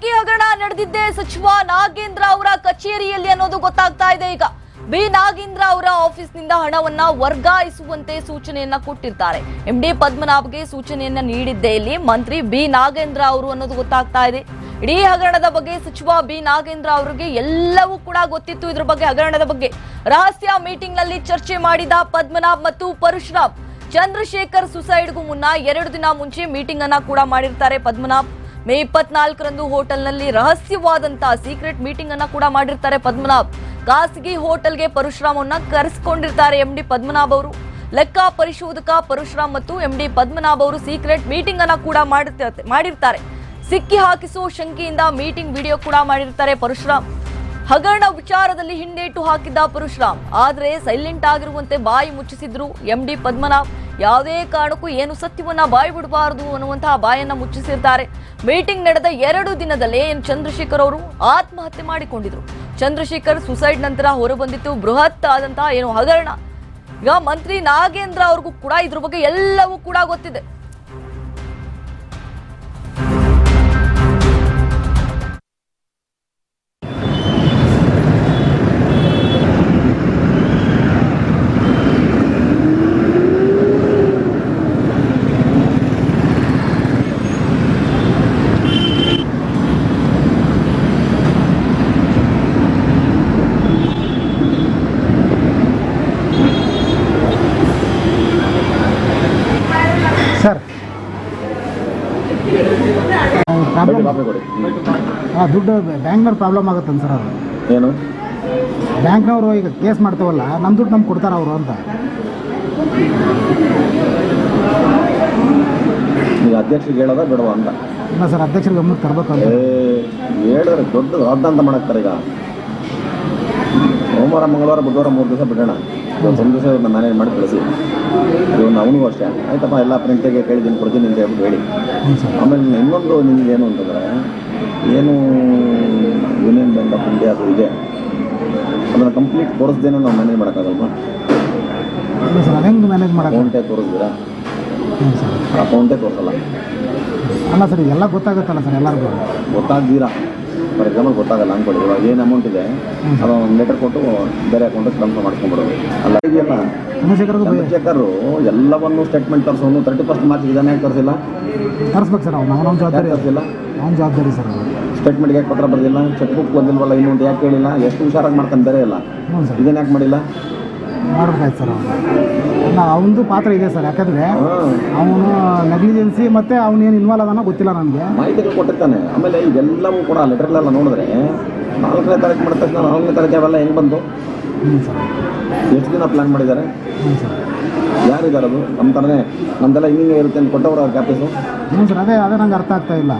ತನಿಖೆ ಹಗರಣ ನಡೆದಿದ್ದೇ ಸಚಿವ ನಾಗೇಂದ್ರ ಅವರ ಕಚೇರಿಯಲ್ಲಿ ಅನ್ನೋದು ಗೊತ್ತಾಗ್ತಾ ಇದೆ ಈಗ. ಬಿ ನಾಗೇಂದ್ರ ಅವರ ಆಫೀಸ್ನಿಂದ ಹಣವನ್ನ ವರ್ಗಾಯಿಸುವಂತೆ ಸೂಚನೆಯನ್ನ ಕೊಟ್ಟಿರ್ತಾರೆ. ಎಂ ಡಿ ಪದ್ಮನಾಭ್ಗೆ ಸೂಚನೆಯನ್ನ ನೀಡಿದ್ದೆ ಇಲ್ಲಿ ಮಂತ್ರಿ ಬಿ ನಾಗೇಂದ್ರ ಅವರು ಅನ್ನೋದು ಗೊತ್ತಾಗ್ತಾ ಇದೆ. ಇಡೀ ಹಗರಣದ ಬಗ್ಗೆ ಸಚಿವ ಬಿ ನಾಗೇಂದ್ರ ಅವರಿಗೆ ಎಲ್ಲವೂ ಕೂಡ ಗೊತ್ತಿತ್ತು ಇದ್ರ ಬಗ್ಗೆ ಹಗರಣದ ಬಗ್ಗೆ. ರಹಸ್ಯ ಮೀಟಿಂಗ್ನಲ್ಲಿ ಚರ್ಚೆ ಮಾಡಿದ ಪದ್ಮನಾಭ್ ಮತ್ತು ಪರಶುರಾಮ್. ಚಂದ್ರಶೇಖರ್ ಸುಸೈಡ್ಗೂ ಮುನ್ನ ಎರಡು ದಿನ ಮುಂಚೆ ಮೀಟಿಂಗ್ ಅನ್ನ ಕೂಡ ಮಾಡಿರ್ತಾರೆ ಪದ್ಮನಾಭ್. ಮೇ ಇಪ್ಪತ್ನಾಲ್ಕರಂದು ಹೋಟೆಲ್ನಲ್ಲಿ ರಹಸ್ಯವಾದಂತಹ ಸೀಕ್ರೆಟ್ ಮೀಟಿಂಗ್ ಅನ್ನ ಕೂಡ ಮಾಡಿರ್ತಾರೆ ಪದ್ಮನಾಭ್. ಖಾಸಗಿ ಹೋಟೆಲ್ಗೆ ಪರಶುರಾಮನ್ನ ಕರೆಸಿಕೊಂಡಿರ್ತಾರೆ ಎಂ ಡಿ ಪದ್ಮನಾಭ್ ಅವರು. ಲೆಕ್ಕ ಪರಿಶೋಧಕ ಪರಶುರಾಮ್ ಮತ್ತು ಎಂ ಡಿ ಪದ್ಮನಾಭ್ ಅವರು ಸೀಕ್ರೆಟ್ ಮೀಟಿಂಗ್ ಅನ್ನ ಕೂಡ ಮಾಡಿರ್ತ- ಮಾಡಿರ್ತಾರೆ. ಸಿಕ್ಕಿ ಹಾಕಿಸುವ ಶಂಕೆಯಿಂದ ಮೀಟಿಂಗ್ ವಿಡಿಯೋ ಕೂಡ ಮಾಡಿರ್ತಾರೆ ಪರಶುರಾಮ್. ಹಗರಣ ವಿಚಾರದಲ್ಲಿ ಹಿಂದೇಟು ಹಾಕಿದ್ದ ಪರಶುರಾಮ್. ಆದರೆ ಸೈಲೆಂಟ್ ಆಗಿರುವಂತೆ ಬಾಯಿ ಮುಚ್ಚಿಸಿದ್ರು ಎಂಡಿ ಪದ್ಮನಾಭ್. ಯಾವುದೇ ಕಾರಣಕ್ಕೂ ಏನು ಸತ್ಯವನ್ನ ಬಾಯಿ ಬಿಡಬಾರದು ಅನ್ನುವಂತಹ ಬಾಯನ್ನ ಮುಚ್ಚಿಸಿರ್ತಾರೆ. ಮೀಟಿಂಗ್ ನಡೆದ ಎರಡು ದಿನದಲ್ಲೇ ಏನು ಚಂದ್ರಶೇಖರ್ ಅವರು ಆತ್ಮಹತ್ಯೆ ಮಾಡಿಕೊಂಡಿದ್ರು. ಚಂದ್ರಶೇಖರ್ ಸುಸೈಡ್ ನಂತರ ಹೊರಬಂದಿತ್ತು. ಬೃಹತ್ ಆದಂತಹ ಏನು ಹಗರಣ. ಈಗ ಮಂತ್ರಿ ನಾಗೇಂದ್ರ ಅವ್ರಿಗೂ ಕೂಡ ಇದ್ರ ಬಗ್ಗೆ ಎಲ್ಲವೂ ಕೂಡ ಗೊತ್ತಿದೆ. ಸರ್. ಪ್ರಾಬ್ಲಮ್ ಹಾಂ ದುಡ್ಡು ಬ್ಯಾಂಕ್ನವ್ರು ಪ್ರಾಬ್ಲಮ್ ಆಗುತ್ತಂತ ಸರ್ ಅದು. ಏನು? ಬ್ಯಾಂಕ್ನವರು ಈಗ ಕೇಸ್ ಮಾಡ್ತೇವಲ್ಲ ನಮ್ಮ ದುಡ್ಡು ನಮ್ಗೆ ಕೊಡ್ತಾರೆ ಅವರು ಅಂತ. ಈಗ ಅಧ್ಯಕ್ಷರಿಗೆ ಹೇಳೋದ ಬಿಡುವ ಅಂತ? ಇಲ್ಲ ಸರ್ ಅಧ್ಯಕ್ಷರಿಗೆ ಗಮನಕ್ಕೆ ತರಬೇಕು ಅಂತ. ಹೇಳಿದ್ರೆ ದೊಡ್ಡ ಅಂತ ಮಾಡಾಕ್ತಾರೆ ಈಗ ಸೋಮವಾರ ಮಂಗಳವಾರ ಬುಧವಾರ ಮೂರು ದಿವಸ ಬಿಡೋಣ. ಇವತ್ತು ಸಂದೇಶ ಮ್ಯಾನೇಜ್ ಮಾಡಿ ಕಳಿಸಿ ಇವನು ಅವನಿಗೂ ಅಷ್ಟೇ. ಆಯ್ತಪ್ಪ ಎಲ್ಲ ಪ್ರಿಂಟಿಗೆ ಕೇಳಿದ್ದೀನಿ ಕೊಡ್ತೀನಿ ಅಂತ ಹೇಳ್ಬಿಟ್ಟು ಹೇಳಿ. ಆಮೇಲೆ ಇನ್ನೊಂದು ನಿಮ್ಗೆ ಏನು ಅಂತಂದರೆ ಏನು ಯೂನಿಯನ್ ಬ್ಯಾಂಕ್ ಆಫ್ ಇಂಡಿಯಾ ಅದು ಇದೆ. ಅದನ್ನು ಕಂಪ್ಲೀಟ್ ತೋರಿಸ್ದೇನೆ ನಾವು ಮ್ಯಾನೇಜ್ ಮಾಡೋಕ್ಕಾಗಲ್ವಾ? ಹೆಂಗೆ ಮ್ಯಾನೇಜ್ ಮಾಡೋಕೆ ಅಕೌಂಟೇ ತೋರಿಸ್ತೀರಾ ಅಕೌಂಟೇ ತೋರಿಸಲ್ಲ. ಅಲ್ಲ ಸರ್ ಎಲ್ಲ ಗೊತ್ತಾಗುತ್ತಲ್ಲ ಸರ್ ಎಲ್ಲರಿಗೂ? ಗೊತ್ತಾಗ್ದಿರಾ? ಫಾರ್ ಎಕ್ಸಾಂಪಲ್ ಗೊತ್ತಾಗಲ್ಲ ಅನ್ಕೊಳ್ಳಿ ಇವಾಗ ಏನು ಅಮೌಂಟ್ ಇದೆ ಅದು ಒಂದು ಲೆಟರ್ ಕೊಟ್ಟು ಬೇರೆ ಅಕೌಂಟ್ ಟ್ರಾನ್ಸ್ಫರ್ ಮಾಡ್ಕೊಂಡ್ಬಿಡೋದು. ಅಲ್ಲ ಇದೆಯಲ್ಲ? ಚೆಕ್ಕರು ಎಲ್ಲವನ್ನು ಚಂದ್ರಶೇಖರ್ ಎಲ್ಲವನ್ನೂ ಸ್ಟೇಟ್ಮೆಂಟ್ ತರಿಸೋನು ತರ್ಟಿ ಫಸ್ಟ್ ಮಾರ್ಚ್ ಇದನ್ನ ಯಾಕೆ ತರಿಸಿಲ್ಲ? ತರಿಸ್ಬೇಕು ಸರ್ ಅವ್ನು. ಅವನ ಜವಾಬ್ದಾರಿ. ತರಿಸಿಲ್ಲ? ಅವನ ಜವಾಬ್ದಾರಿ ಸರ್ ಸ್ಟೇಟ್ಮೆಂಟ್ ಸ್ಟೇಟ್ಮೆಂಟ್ಗೆ ಯಾಕೆ ಪತ್ರ ಬರೋದಿಲ್ಲ? ಚೆಕ್ ಬುಕ್ ಬಂದಿಲ್ವಲ್ಲ ಇನ್ನೊಂದು ಯಾಕೆ ಹೇಳಿಲ್ಲ ಎಷ್ಟು ಹುಷಾರಾಗಿ ಮಾಡ್ತಾನೆ ಬೇರೆ ಇಲ್ಲ ಇದನ್ನ ಯಾಕೆ ಮಾಡಿಲ್ಲ? ಮಾಡ್ಬೇಕಾಯ್ತು ಸರ್ ಅವನದು ಪಾತ್ರ ಇದೆ ಸರ್ ಯಾಕಂದರೆ ಅವನು ನೆಗ್ಲಿಜೆನ್ಸಿ ಮತ್ತು ಅವನೇನು ಇನ್ವಾಲ್ವ್ ಅದಾನ ಗೊತ್ತಿಲ್ಲ ನನಗೆ. ಮಾಹಿತಿಗಳು ಕೊಟ್ಟಿರ್ತಾನೆ. ಆಮೇಲೆ ಇದೆಲ್ಲವೂ ಕೂಡ ಲೆಟರ್ಲೆಲ್ಲ ನೋಡಿದ್ರೆ ನಾಲ್ಕನೇ ತಾರೀಕು ಮಾಡಿದ ತಕ್ಷಣ ನಾಲ್ಕನೇ ತಾರೀಕು ಅವೆಲ್ಲ ಹೆಂಗೆ ಬಂತು? ಹ್ಞೂ ಸರ್. ಎಷ್ಟು ದಿನ ಪ್ಲ್ಯಾನ್ ಮಾಡಿದ್ದಾರೆ? ಹ್ಞೂ ಸರ್. ಯಾರಿದ್ದಾರೆ ಅದು? ನಮ್ಮ ಥರನೇ ನಮ್ದೆಲ್ಲ ಹಿಂಗೆ ಇರುತ್ತೆ ಅಂತ ಕೊಟ್ಟವರ ಕ್ಯಾಪೀಸು ಹ್ಞೂ ಸರ್ ಅದೇ ಅದೇ ನಂಗೆ ಅರ್ಥ ಆಗ್ತಾ ಇಲ್ಲ.